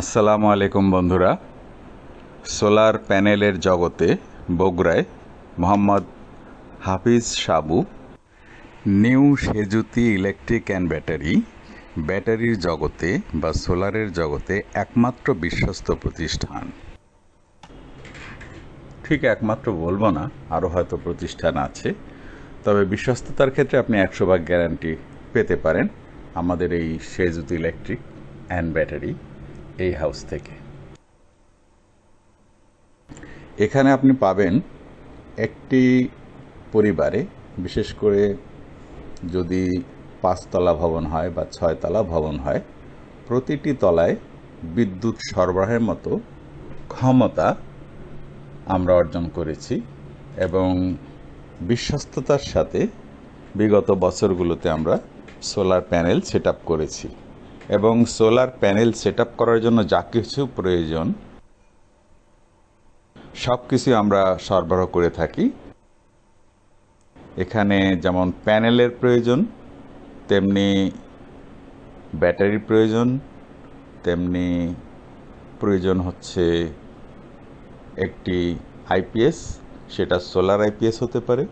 আসসালামু আলাইকুম বন্ধুরা। সোলার প্যানেলের জগতে বগুড়ায় Mohammad Hafiz Sabu, new Sejuti electric and battery, ব্যাটারির জগতে বা সোলারের জগতে একমাত্র বিশ্বস্ত প্রতিষ্ঠান। ঠিক একমাত্র বলব না আরও হয়তো প্রতিষ্ঠান আছে, তবে বিশ্বস্ততার ক্ষেত্রে আপনি একশো ভাগ গ্যারান্টি পেতে পারেন আমাদের এই সেজুতি ইলেকট্রিক অ্যান্ড ব্যাটারি। এই হাউস থেকে। এখানে আপনি পাবেন একটি পরিবারে, বিশেষ করে যদি পাঁচতলা ভবন হয় বা ছয়তলা ভবন হয়, প্রতিটি তলায় বিদ্যুৎ সরবরাহের মতো ক্ষমতা আমরা অর্জন করেছি এবং বিশ্বস্ততার সাথে বিগত বছরগুলোতে আমরা সোলার প্যানেল সেট করেছি। এবং সোলার প্যানেল সেট করার জন্য যা কিছু প্রয়োজন সব কিছু আমরা সরবরাহ করে থাকি। এখানে যেমন প্যানেলের প্রয়োজন, তেমনি ব্যাটারির প্রয়োজন, তেমনি প্রয়োজন হচ্ছে একটি আইপিএস, সেটা সোলার আইপিএস হতে পারে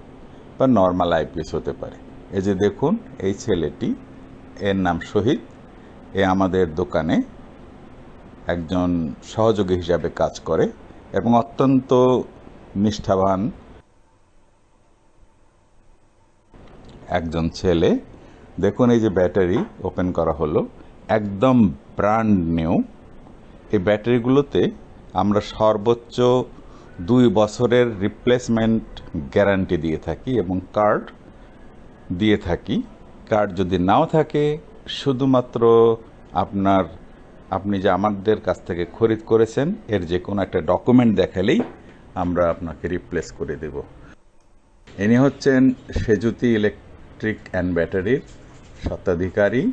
বা নর্মাল আইপিএস হতে পারে। এই যে দেখুন, এই ছেলেটি, এর নাম শহীদ। এ আমাদের দোকানে একজন সহযোগী হিসাবে কাজ করে এবং অত্যন্ত নিষ্ঠাবান একজন ছেলে। দেখুন, এই যে ব্যাটারি ওপেন করা হলো, একদম ব্র্যান্ড নিউ। এই ব্যাটারিগুলোতে আমরা সর্বোচ্চ দুই বছরের রিপ্লেসমেন্ট গ্যারান্টি দিয়ে থাকি এবং কার্ড দিয়ে থাকি। কার্ড যদি নাও থাকে শুধুমাত্র আপনার, আপনি যে আমাদের কাছ থেকে খরিদ করেছেন, এর যে কোনো একটা ডকুমেন্ট দেখালেই আমরা আপনাকে রিপ্লেস করে দেব। ইনি হচ্ছেন সেজুতি ইলেকট্রিক অ্যান্ড ব্যাটারির স্বত্বাধিকারী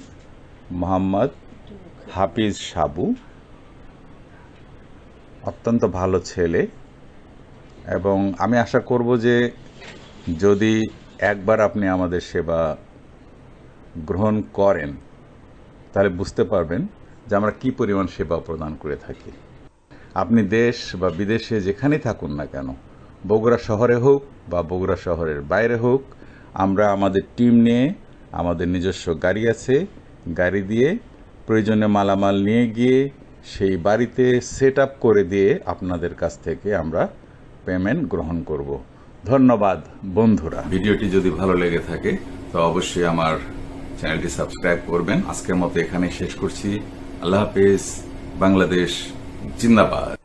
মোহাম্মদ হাফিজ সাবু। অত্যন্ত ভালো ছেলে। এবং আমি আশা করব যে যদি একবার আপনি আমাদের সেবা গ্রহণ করেন, তাহলে বুঝতে পারবেন যে আমরা কি পরিমাণ সেবা প্রদান করে থাকি। আপনি দেশ বা বিদেশে যেখানেই থাকুন না কেন, বগুড়া শহরে হোক বা বগুড়া শহরের বাইরে হোক, আমরা আমাদের টিম নিয়ে আমাদের নিজস্ব গাড়ি আছে, গাড়ি দিয়ে প্রয়োজনীয় মালামাল নিয়ে গিয়ে সেই বাড়িতে সেট করে দিয়ে আপনাদের কাছ থেকে আমরা পেমেন্ট গ্রহণ করব। ধন্যবাদ, বন্ধুরা। ভিডিওটি যদি ভালো লেগে থাকে, তো অবশ্যই আমার চ্যানেলটি সাবস্ক্রাইব করবেন। আজকের মতো এখানে শেষ করছি। আল্লাহ হাফিজ। বাংলাদেশ জিন্দাবাদ।